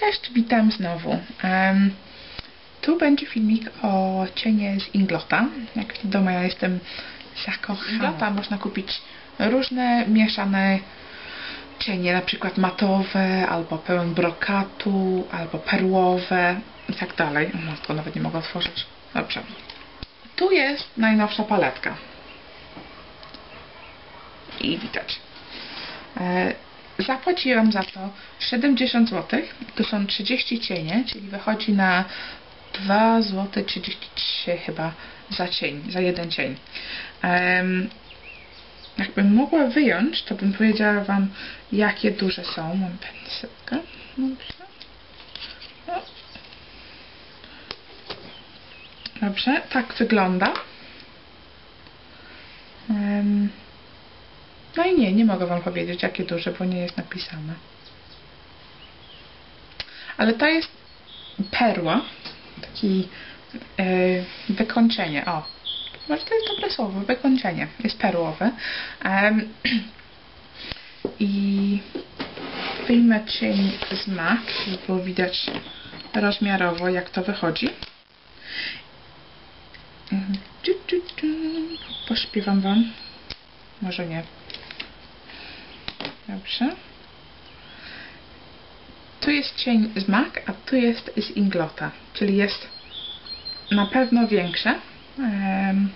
Cześć, witam znowu. Um, tu będzie filmik o cienie z Inglota. Jak wiadomo, ja jestem zakochana. Można kupić różne mieszane cienie, na przykład matowe, albo pełen brokatu, albo perłowe i tak dalej. No, to nawet nie mogę otworzyć. Dobrze. Tu jest najnowsza paletka. I widać. E, Zapłaciłam za to 70 zł. To są 30 cienie, czyli wychodzi na 2 zł 33 chyba za cień, za jeden cień. Um, jakbym mogła wyjąć, to bym powiedziała Wam, jakie duże są. Mam. Dobrze. Dobrze, tak wygląda. Um, no i nie, nie mogę Wam powiedzieć, jakie duże, bo nie jest napisane. Ale to jest perła, taki e, wykończenie, o. Może to jest dobre słowo, wykończenie. Jest perłowe. Um, I wyjmę cień z mak, żeby było widać rozmiarowo, jak to wychodzi. Pośpiewam Wam. Może nie. Dobrze. Tu jest cień z MAC, a tu jest z Inglota, czyli jest na pewno większe um,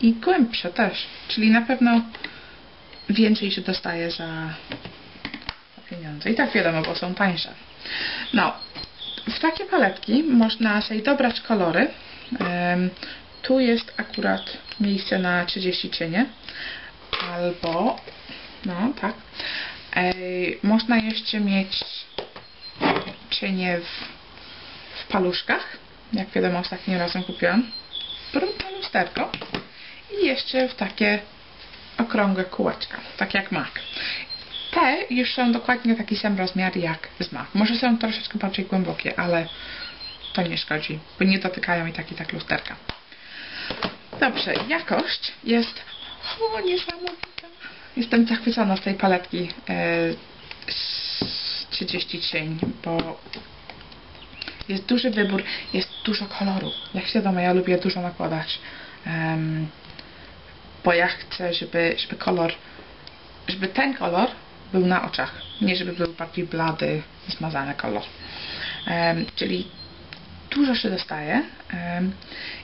i głębsze też, czyli na pewno więcej się dostaje za, pieniądze. I tak wiadomo, bo są tańsze. No, w takie paletki można sobie dobrać kolory. Um, tu jest akurat miejsce na 30 cienie. Albo no, tak. Ej, można jeszcze mieć cienie w, w paluszkach. Jak wiadomo, ostatnim razem kupiłam. Brudne lusterko. I jeszcze w takie okrągłe kółeczka. Tak jak mak. Te już są dokładnie taki sam rozmiar jak z mak. Może są troszeczkę bardziej głębokie, ale to nie szkodzi, bo nie dotykają i tak i tak lusterka. Dobrze, jakość jest o, niesamowita. Jestem zachwycona z tej paletki e, 30 cień, bo jest duży wybór, jest dużo koloru. Jak wiadomo, ja lubię dużo nakładać, bo ja chcę, żeby, żeby kolor, żeby ten kolor był na oczach, nie żeby był bardziej blady, zmazany kolor. Czyli dużo się dostaje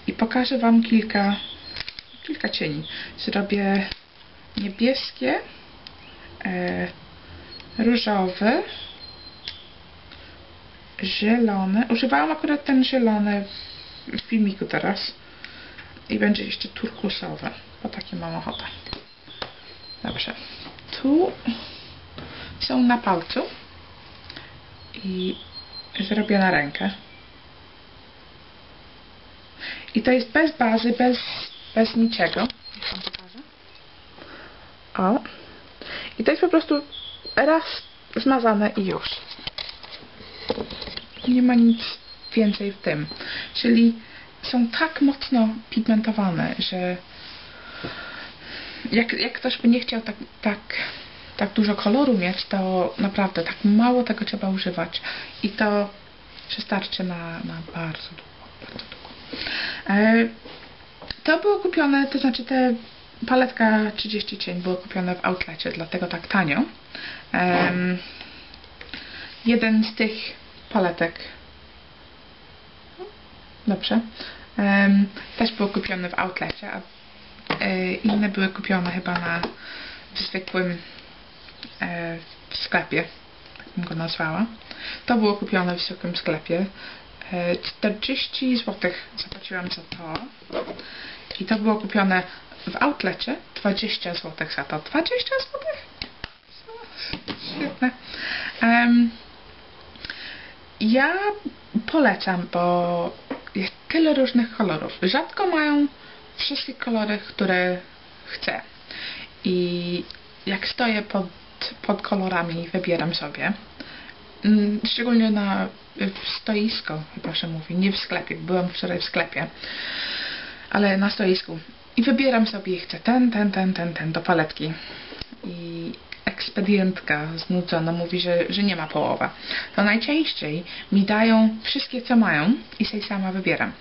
i pokażę Wam kilka, kilka cieni. Zrobię niebieskie, e, różowy, zielony. Używałam akurat ten zielony w, filmiku teraz. I będzie jeszcze turkusowy, bo takie mam ochotę. Dobrze. Tu są na palcu i zrobię na rękę. I to jest bez bazy, bez, bez niczego. O. I to jest po prostu raz zmazane i już. Nie ma nic więcej w tym. Czyli są tak mocno pigmentowane, że jak, jak ktoś by nie chciał tak, tak, tak dużo koloru mieć, to naprawdę tak mało tego trzeba używać. I to wystarczy na, na bardzo długo. Bardzo długo. E, to było kupione, to znaczy te Paletka 30 cień było kupione w outlecie, dlatego tak tanio. Um, jeden z tych paletek dobrze um, też był kupiony w outlecie, a e, inne były kupione chyba na zwykłym e, w sklepie, tak bym go nazwała. To było kupione w zwykłym sklepie. E, 40 zł zapłaciłam za to. I to było kupione w outlecie 20 zł za to. 20 zł? Świetne. Um, ja polecam, bo jest tyle różnych kolorów. Rzadko mają wszystkie kolory, które chcę. I jak stoję pod, pod kolorami, wybieram sobie. Mm, szczególnie na stoisko, chyba się mówi, nie w sklepie. Byłam wczoraj w sklepie, ale na stoisku. I wybieram sobie, chcę ten, ten, ten, ten, ten do paletki. I ekspedientka znudzona mówi, że, że nie ma połowa, to najczęściej mi dają wszystkie, co mają i sobie sama wybieram.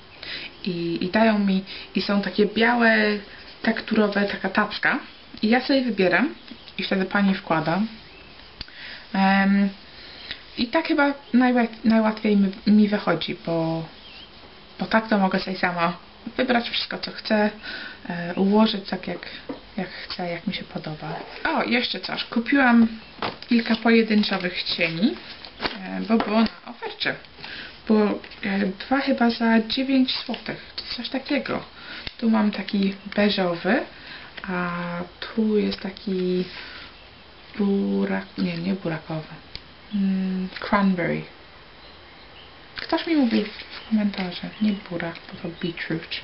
I, i dają mi, i są takie białe, tekturowe, taka taczka i ja sobie wybieram i wtedy pani wkłada. Um, I tak chyba najłat, najłatwiej mi, mi wychodzi, bo, bo tak to mogę sobie sama wybrać wszystko, co chcę, e, ułożyć tak, jak, jak chcę, jak mi się podoba. O, jeszcze coś. Kupiłam kilka pojedynczowych cieni, e, bo było na ofercie. Było e, dwa chyba za 9 zł, coś takiego. Tu mam taki beżowy, a tu jest taki burak, nie, nie burakowy, mm, cranberry. Ktoś mi mówił komentarze, nie burak, to beetroot.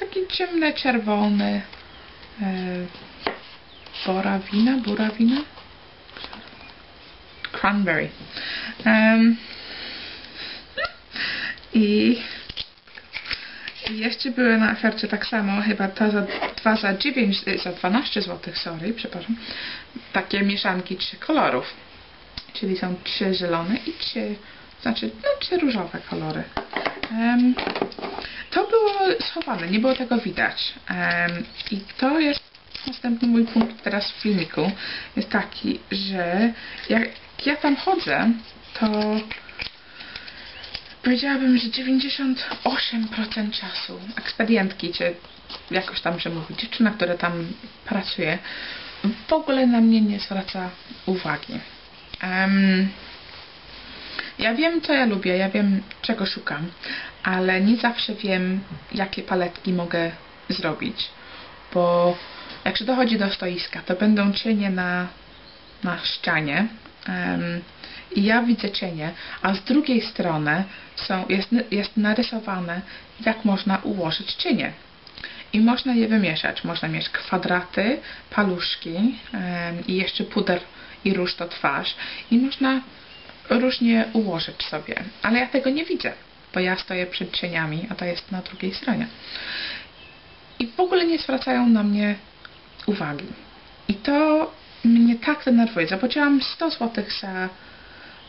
Taki ciemny, czerwony, e, borawina, burawina? Cranberry. Um, i, jeszcze były na ofercie tak samo, chyba to za 2 za 9, y, za 12 zł, sorry, przepraszam. Takie mieszanki trzy kolorów. Czyli są trzy zielone i trzy, znaczy, no różowe kolory. Um, to było schowane, nie było tego widać. Um, I to jest następny mój punkt teraz w filmiku. Jest taki, że jak ja tam chodzę, to powiedziałabym, że 98% czasu ekspedientki, czy jakoś tam się mówi, dziewczyna, która tam pracuje, w ogóle na mnie nie zwraca uwagi. Um, ja wiem, co ja lubię, ja wiem, czego szukam, ale nie zawsze wiem, jakie paletki mogę zrobić, bo jak się dochodzi do stoiska, to będą cienie na, na ścianie, um, i ja widzę cienie, a z drugiej strony są, jest, jest narysowane, jak można ułożyć cienie. I można je wymieszać. Można mieć kwadraty, paluszki um, i jeszcze puder i róż do twarz. I można różnie ułożyć sobie. Ale ja tego nie widzę, bo ja stoję przed cieniami, a to jest na drugiej stronie. I w ogóle nie zwracają na mnie uwagi. I to mnie tak denerwuje. Zapłaciłam 100 zł za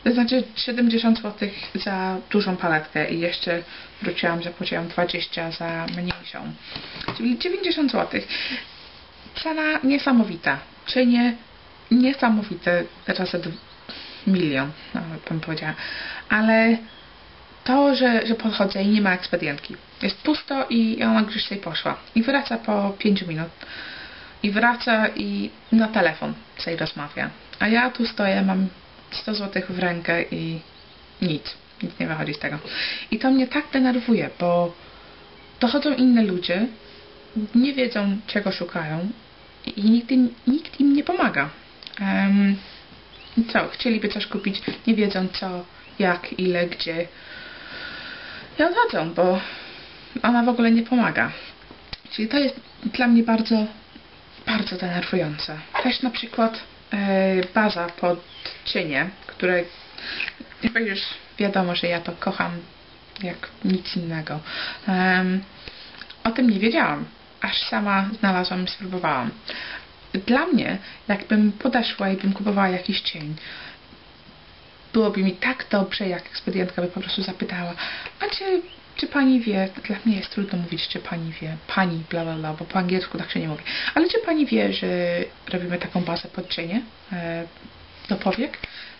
to znaczy 70 zł za dużą paletkę i jeszcze wróciłam, zapłaciłam 20 za mniejszą. Czyli 90 zł. Cena niesamowita. Czy nie niesamowite razy milion, no, bym powiedziała. Ale to, że, że podchodzę i nie ma ekspedientki. Jest pusto i ona gdzieś sobie poszła. I wraca po 5 minut. I wraca i na telefon sobie rozmawia. A ja tu stoję, mam 100 zł w rękę i nic. Nic nie wychodzi z tego. I to mnie tak denerwuje, bo dochodzą inne ludzie, nie wiedzą czego szukają i nikt im, nikt im nie pomaga. Um, co? Chcieliby coś kupić, nie wiedzą co, jak, ile, gdzie. I odchodzą, bo ona w ogóle nie pomaga. Czyli to jest dla mnie bardzo, bardzo denerwujące. Też na przykład E, baza pod cienie, które już wiadomo, że ja to kocham jak nic innego. O tym nie wiedziałam, aż sama znalazłam i spróbowałam. Dla mnie, jakbym podeszła i bym kupowała jakiś cień, byłoby mi tak dobrze, jak ekspedientka by po prostu zapytała, a czy czy pani wie, dla mnie jest trudno mówić, czy pani wie, pani, bla bla bla, bo po angielsku tak się nie mówi, ale czy pani wie, że robimy taką bazę pod cienie e, do powiek?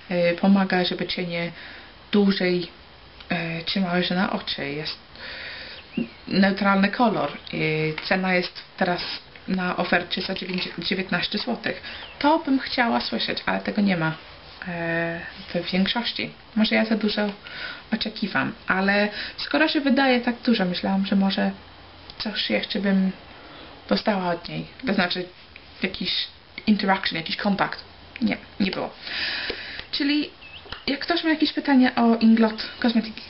E, pomaga, żeby cienie dłużej e, trzymały się na oczy, jest neutralny kolor, e, cena jest teraz na ofercie za 19 zł. To bym chciała słyszeć, ale tego nie ma E, w większości. Może ja za dużo oczekiwam, ale skoro się wydaje tak dużo, myślałam, że może coś jeszcze bym dostała od niej. To znaczy jakiś interaction, jakiś kontakt. Nie, nie było. Czyli jak ktoś ma jakieś pytanie o Inglot, kosmetyki,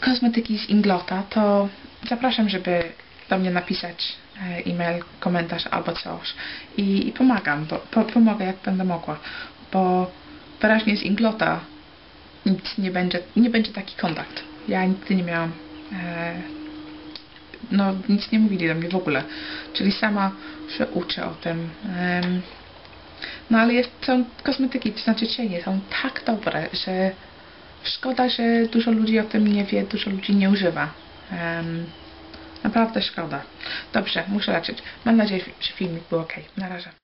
kosmetyki z Inglota, to zapraszam, żeby do mnie napisać e, e-mail, komentarz albo coś. I, i pomagam, bo, po, pomogę jak będę mogła, bo wyraźnie z Inglota nic nie będzie, nie będzie taki kontakt. Ja nigdy nie miałam e, no nic nie mówili do mnie w ogóle. Czyli sama się uczę o tym. No ale jest, są kosmetyki, to znaczy cienie, są tak dobre, że szkoda, że dużo ludzi o tym nie wie, dużo ludzi nie używa. Em, naprawdę szkoda. Dobrze, muszę lecieć. Mam nadzieję, że filmik był ok. Na razie.